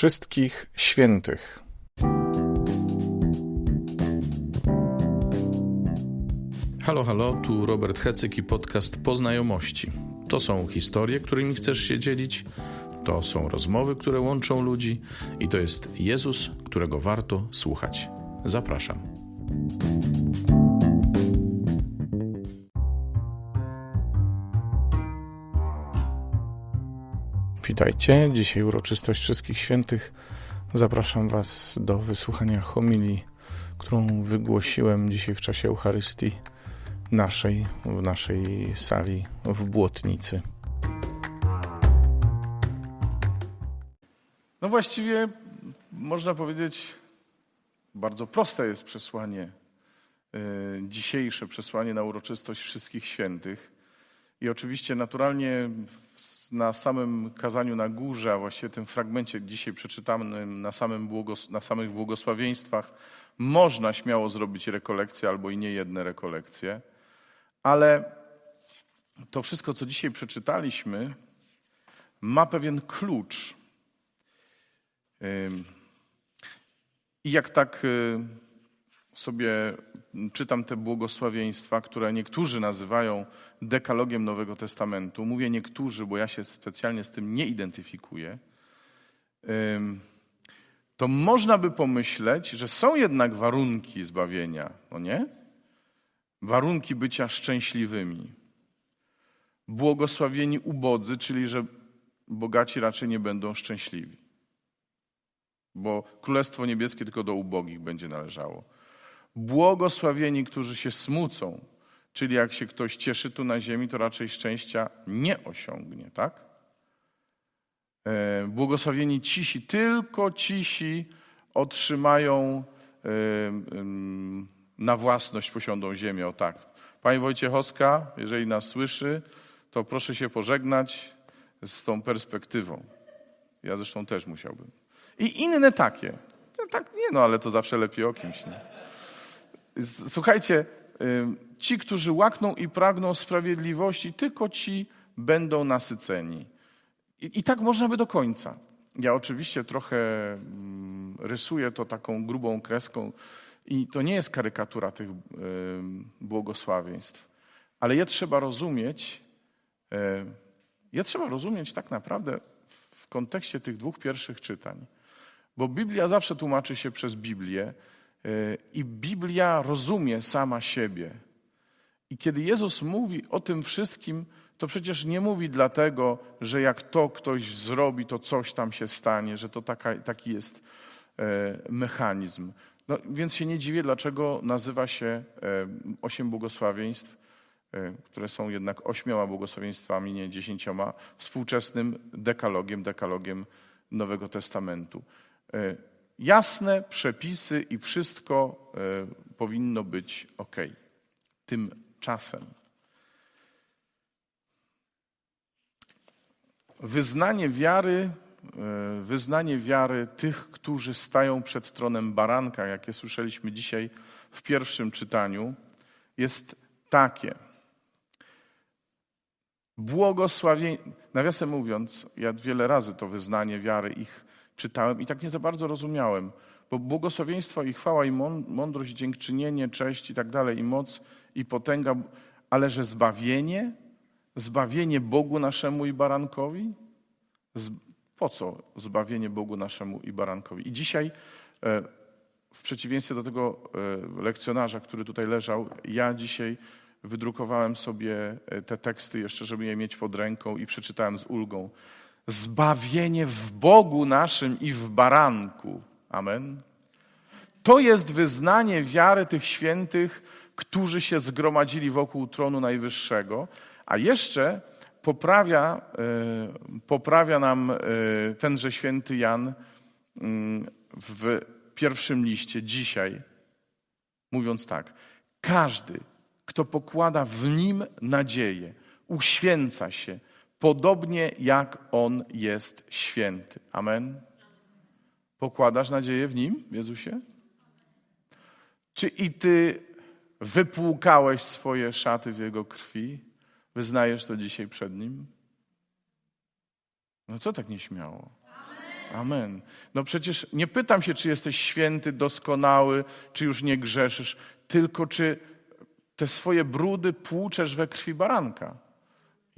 wszystkich świętych. Halo, halo, tu Robert Hecyk i podcast Poznajomości. To są historie, którymi chcesz się dzielić, to są rozmowy, które łączą ludzi i to jest Jezus, którego warto słuchać. Zapraszam. Witajcie. Dzisiaj uroczystość Wszystkich Świętych. Zapraszam Was do wysłuchania homilii, którą wygłosiłem dzisiaj w czasie Eucharystii naszej, w naszej sali w Błotnicy. No właściwie można powiedzieć, bardzo proste jest przesłanie, yy, dzisiejsze przesłanie na uroczystość Wszystkich Świętych. I oczywiście naturalnie na samym kazaniu na górze, a właściwie tym fragmencie dzisiaj przeczytanym na, samym błogos- na samych błogosławieństwach, można śmiało zrobić rekolekcję albo i nie jedne rekolekcje, ale to wszystko, co dzisiaj przeczytaliśmy, ma pewien klucz. I jak tak y, sobie czytam te błogosławieństwa, które niektórzy nazywają dekalogiem Nowego Testamentu, mówię niektórzy, bo ja się specjalnie z tym nie identyfikuję, to można by pomyśleć, że są jednak warunki zbawienia, no nie? Warunki bycia szczęśliwymi. Błogosławieni ubodzy, czyli że bogaci raczej nie będą szczęśliwi. Bo Królestwo Niebieskie tylko do ubogich będzie należało. Błogosławieni, którzy się smucą, czyli jak się ktoś cieszy tu na ziemi, to raczej szczęścia nie osiągnie, tak? E, błogosławieni cisi, tylko cisi otrzymają e, na własność, posiądą ziemię, o tak. Pani Wojciechowska, jeżeli nas słyszy, to proszę się pożegnać z tą perspektywą. Ja zresztą też musiałbym. I inne takie. No, tak nie, no ale to zawsze lepiej o kimś. Nie? Słuchajcie, ci, którzy łakną i pragną sprawiedliwości, tylko ci będą nasyceni. I, I, tak można by do końca. Ja oczywiście trochę rysuję to taką grubą kreską i to nie jest karykatura tych błogosławieństw, ale je trzeba rozumieć, je trzeba rozumieć tak naprawdę w kontekście tych dwóch pierwszych czytań. Bo Biblia zawsze tłumaczy się przez Biblię, E, I Biblia rozumie sama siebie. I kiedy Jezus mówi o tym wszystkim, to przecież nie mówi dlatego, że jak to ktoś zrobi, to coś tam się stanie, że to taka, taki jest e, mechanizm. No, więc się nie dziwię, dlaczego nazywa się e, osiem błogosławieństw, które są jednak ośmioma błogosławieństwami, nie dziesięcioma, współczesnym dekalogiem, dekalogiem Nowego Testamentu jasne przepisy i wszystko e, powinno być ok. Tymczasem wyznanie wiary, e, wyznanie wiary tych, którzy stają przed tronem baranka, jakie słyszeliśmy dzisiaj w pierwszym czytaniu, jest takie. Błogosławienie, nawiasem mówiąc, ja wiele razy to wyznanie wiary ich czytałem i tak nie za bardzo rozumiałem, bo błogosławieństwo i chwała i mądrość, dziękczynienie, cześć i tak dalej, i moc i potęga, ale że zbawienie, zbawienie Bogu naszemu i barankowi? Po co zbawienie Bogu naszemu i barankowi? I dzisiaj e, w przeciwieństwie do tego e, lekcjonarza, który tutaj leżał, ja dzisiaj wydrukowałem sobie e, te teksty jeszcze, żeby je mieć pod ręką i przeczytałem z ulgą zbawienie w Bogu naszym i w baranku. Amen. To jest wyznanie wiary tych świętych, którzy się zgromadzili wokół tronu Najwyższego, a jeszcze poprawia, e, poprawia nam e, tenże święty Jan mm, w pierwszym liście dzisiaj, mówiąc tak: Każdy, kto pokłada w nim nadzieję, uświęca się, podobnie jak On jest święty. Amen. Pokładasz nadzieję w Nim, Jezusie? Czy i Ty wypłukałeś swoje szaty w Jego krwi? Wyznajesz to dzisiaj przed Nim? No co tak nieśmiało? Amen. No przecież nie pytam się, czy jesteś święty, doskonały, czy już nie grzeszysz, tylko czy te swoje brudy płuczesz we krwi baranka.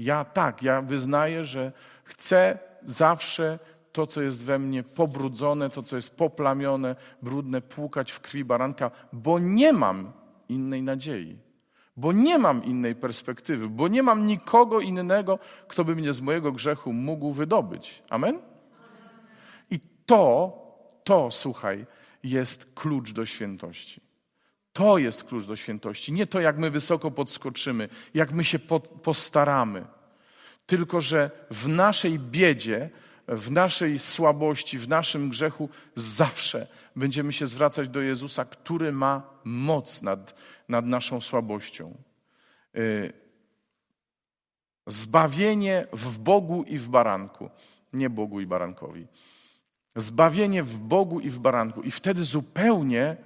Ja tak, ja wyznaję, że chcę zawsze to, co jest we mnie pobrudzone, to, co jest poplamione, brudne, płukać w krwi baranka, bo nie mam innej nadziei, bo nie mam innej perspektywy, bo nie mam nikogo innego, kto by mnie z mojego grzechu mógł wydobyć. Amen? I to, to, słuchaj, jest klucz do świętości. To jest klucz do świętości. Nie to, jak my wysoko podskoczymy, jak my się postaramy, tylko że w naszej biedzie, w naszej słabości, w naszym grzechu zawsze będziemy się zwracać do Jezusa, który ma moc nad, nad naszą słabością. Y, zbawienie w Bogu i w baranku, nie Bogu i barankowi. Zbawienie w Bogu i w baranku. I wtedy zupełnie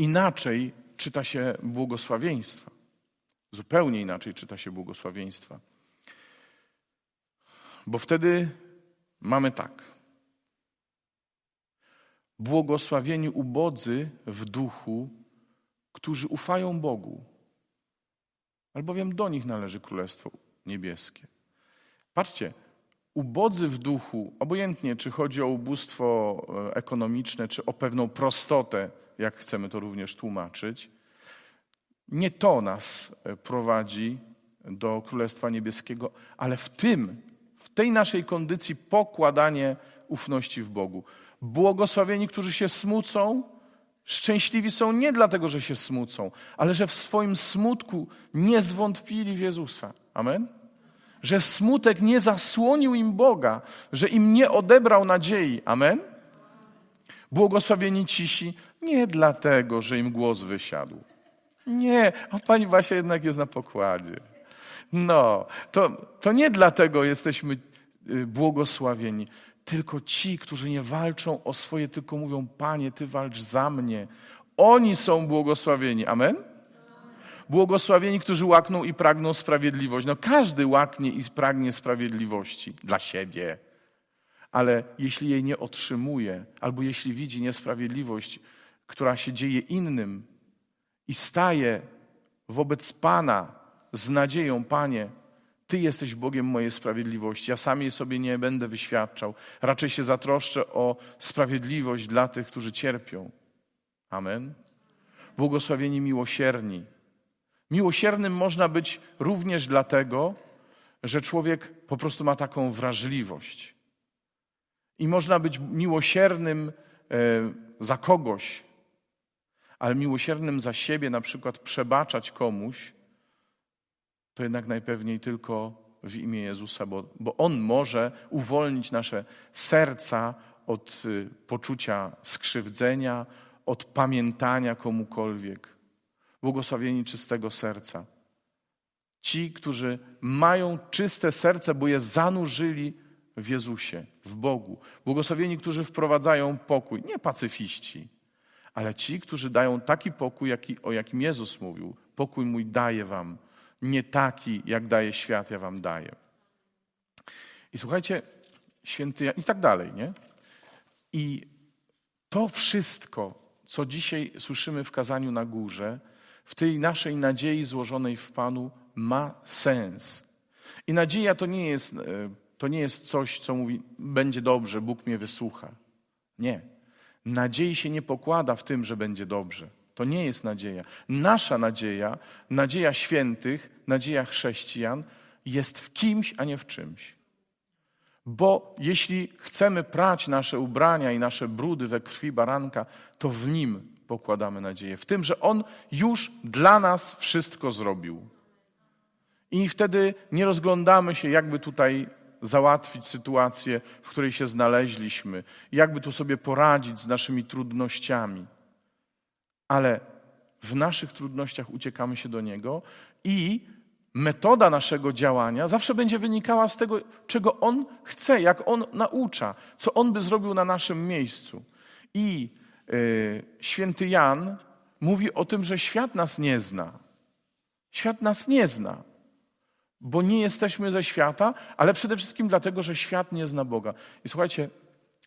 inaczej czyta się błogosławieństwa. Zupełnie inaczej czyta się błogosławieństwa. Bo wtedy mamy tak. Błogosławieni ubodzy w duchu, którzy ufają Bogu, albowiem do nich należy Królestwo Niebieskie. Patrzcie, ubodzy w duchu, obojętnie czy chodzi o ubóstwo e, ekonomiczne, czy o pewną prostotę, jak chcemy to również tłumaczyć, nie to nas e, prowadzi do Królestwa Niebieskiego, ale w tym, w tej naszej kondycji pokładanie ufności w Bogu. Błogosławieni, którzy się smucą, szczęśliwi są nie dlatego, że się smucą, ale że w swoim smutku nie zwątpili w Jezusa. Amen? Że smutek nie zasłonił im Boga, że im nie odebrał nadziei. Amen? Błogosławieni cisi nie dlatego, że im głos wysiadł. Nie, a pani Basia jednak jest na pokładzie. No, to, to nie dlatego jesteśmy y, błogosławieni, tylko ci, którzy nie walczą o swoje, tylko mówią: Panie, Ty walcz za mnie. Oni są błogosławieni. Amen? Błogosławieni, którzy łakną i pragną sprawiedliwość. No, każdy łaknie i pragnie sprawiedliwości dla siebie. Ale jeśli jej nie otrzymuje, albo jeśli widzi niesprawiedliwość, która się dzieje innym i staje wobec Pana z nadzieją, Panie, Ty jesteś Bogiem mojej sprawiedliwości. Ja sam jej sobie nie będę wyświadczał. Raczej się zatroszczę o sprawiedliwość dla tych, którzy cierpią. Amen. Błogosławieni miłosierni. Miłosiernym można być również dlatego, że człowiek po prostu ma taką wrażliwość. I można być miłosiernym e, za kogoś, ale miłosiernym za siebie, na przykład przebaczać komuś, to jednak najpewniej tylko w imię Jezusa, bo, bo On może uwolnić nasze serca od y, poczucia skrzywdzenia, od pamiętania komukolwiek. Błogosławieni czystego serca. Ci, którzy mają czyste serce, bo je zanurzyli w Jezusie, w Bogu. Błogosławieni, którzy wprowadzają pokój, nie pacyfiści, ale ci, którzy dają taki pokój, jaki, o jakim Jezus mówił. Pokój mój daję wam, nie taki, jak daje świat, ja wam daję. I słuchajcie, święty Jan, i tak dalej, nie? I to wszystko, co dzisiaj słyszymy w kazaniu na górze, w tej naszej nadziei złożonej w Panu, ma sens. I nadzieja to nie jest, e, to nie jest coś, co mówi, będzie dobrze, Bóg mnie wysłucha. Nie. Nadziei się nie pokłada w tym, że będzie dobrze. To nie jest nadzieja. Nasza nadzieja, nadzieja świętych, nadzieja chrześcijan jest w kimś, a nie w czymś. Bo jeśli chcemy prać nasze ubrania i nasze brudy we krwi baranka, to w nim pokładamy nadzieję. W tym, że on już dla nas wszystko zrobił. I wtedy nie rozglądamy się, jakby tutaj załatwić sytuację, w której się znaleźliśmy, jakby tu sobie poradzić z naszymi trudnościami ale w naszych trudnościach uciekamy się do Niego i metoda naszego działania zawsze będzie wynikała z tego, czego On chce, jak On naucza, co On by zrobił na naszym miejscu. I yy, święty Jan mówi o tym, że świat nas nie zna. Świat nas nie zna, bo nie jesteśmy ze świata, ale przede wszystkim dlatego, że świat nie zna Boga. I słuchajcie,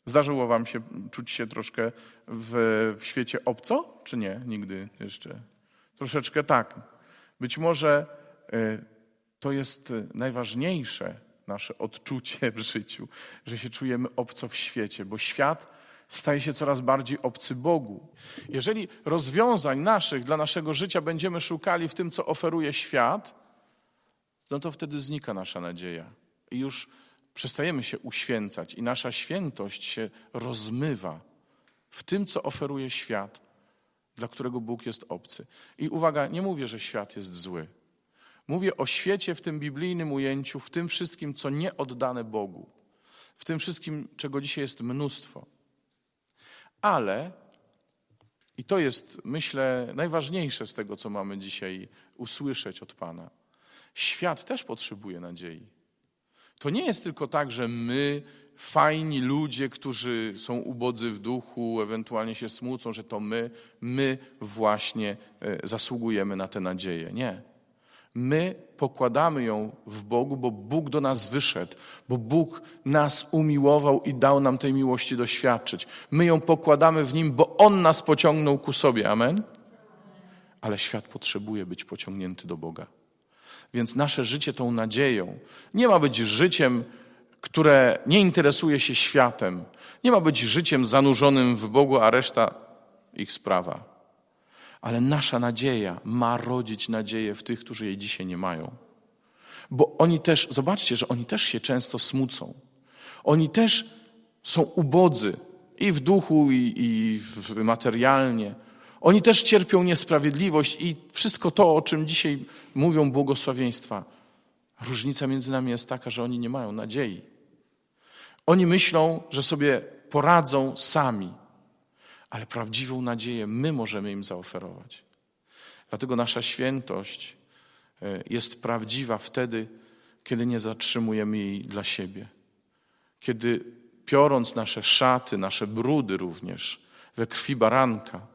Zdarzyło wam się czuć się troszkę w, w świecie obco, czy nie? Nigdy jeszcze. Troszeczkę tak. Być może y, to jest najważniejsze nasze odczucie w życiu, że się czujemy obco w świecie, bo świat staje się coraz bardziej obcy Bogu. Jeżeli rozwiązań naszych dla naszego życia będziemy szukali w tym, co oferuje świat, no to wtedy znika nasza nadzieja. I już przestajemy się uświęcać i nasza świętość się rozmywa w tym, co oferuje świat, dla którego Bóg jest obcy. I uwaga, nie mówię, że świat jest zły. Mówię o świecie w tym biblijnym ujęciu, w tym wszystkim, co nie oddane Bogu, w tym wszystkim, czego dzisiaj jest mnóstwo. Ale, i to jest, myślę, najważniejsze z tego, co mamy dzisiaj usłyszeć od Pana, świat też potrzebuje nadziei. To nie jest tylko tak, że my, fajni ludzie, którzy są ubodzy w duchu, ewentualnie się smucą, że to my, my właśnie e, zasługujemy na tę nadzieję. Nie. My pokładamy ją w Bogu, bo Bóg do nas wyszedł, bo Bóg nas umiłował i dał nam tej miłości doświadczyć. My ją pokładamy w Nim, bo On nas pociągnął ku sobie. Amen? Ale świat potrzebuje być pociągnięty do Boga. Więc nasze życie tą nadzieją nie ma być życiem, które nie interesuje się światem. Nie ma być życiem zanurzonym w Bogu, a reszta ich sprawa. Ale nasza nadzieja ma rodzić nadzieję w tych, którzy jej dzisiaj nie mają. Bo oni też, zobaczcie, że oni też się często smucą. Oni też są ubodzy i w duchu, i, i materialnie. Oni też cierpią niesprawiedliwość i wszystko to, o czym dzisiaj mówią błogosławieństwa. Różnica między nami jest taka, że oni nie mają nadziei. Oni myślą, że sobie poradzą sami, ale prawdziwą nadzieję my możemy im zaoferować. Dlatego nasza świętość e, jest prawdziwa wtedy, kiedy nie zatrzymujemy jej dla siebie. Kiedy piorąc nasze szaty, nasze brudy również we krwi baranka,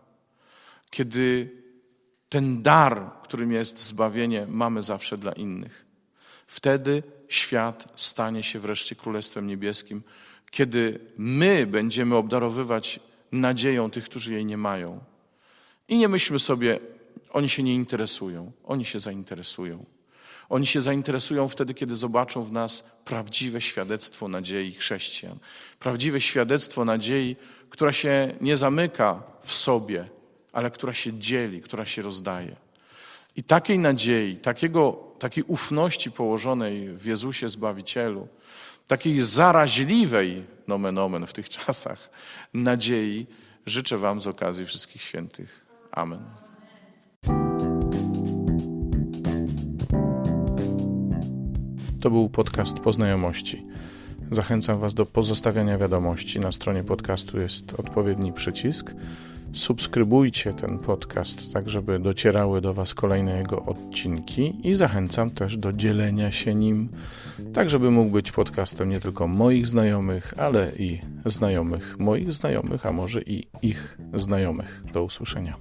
kiedy ten dar, którym jest zbawienie, mamy zawsze dla innych. Wtedy świat stanie się wreszcie Królestwem Niebieskim, kiedy my będziemy obdarowywać nadzieją tych, którzy jej nie mają. I nie myślmy sobie, oni się nie interesują. Oni się zainteresują. Oni się zainteresują wtedy, kiedy zobaczą w nas prawdziwe świadectwo nadziei chrześcijan. Prawdziwe świadectwo nadziei, która się nie zamyka w sobie, ale która się dzieli, która się rozdaje. I takiej nadziei, takiego, takiej ufności położonej w Jezusie Zbawicielu, takiej zaraźliwej, nomen omen w tych czasach, nadziei życzę Wam z okazji Wszystkich Świętych. Amen. To był podcast Poznajomości. Zachęcam Was do pozostawiania wiadomości. Na stronie podcastu jest odpowiedni przycisk. Subskrybujcie ten podcast, tak żeby docierały do Was kolejne jego odcinki i zachęcam też do dzielenia się nim, tak żeby mógł być podcastem nie tylko moich znajomych, ale i znajomych moich znajomych, a może i ich znajomych. Do usłyszenia.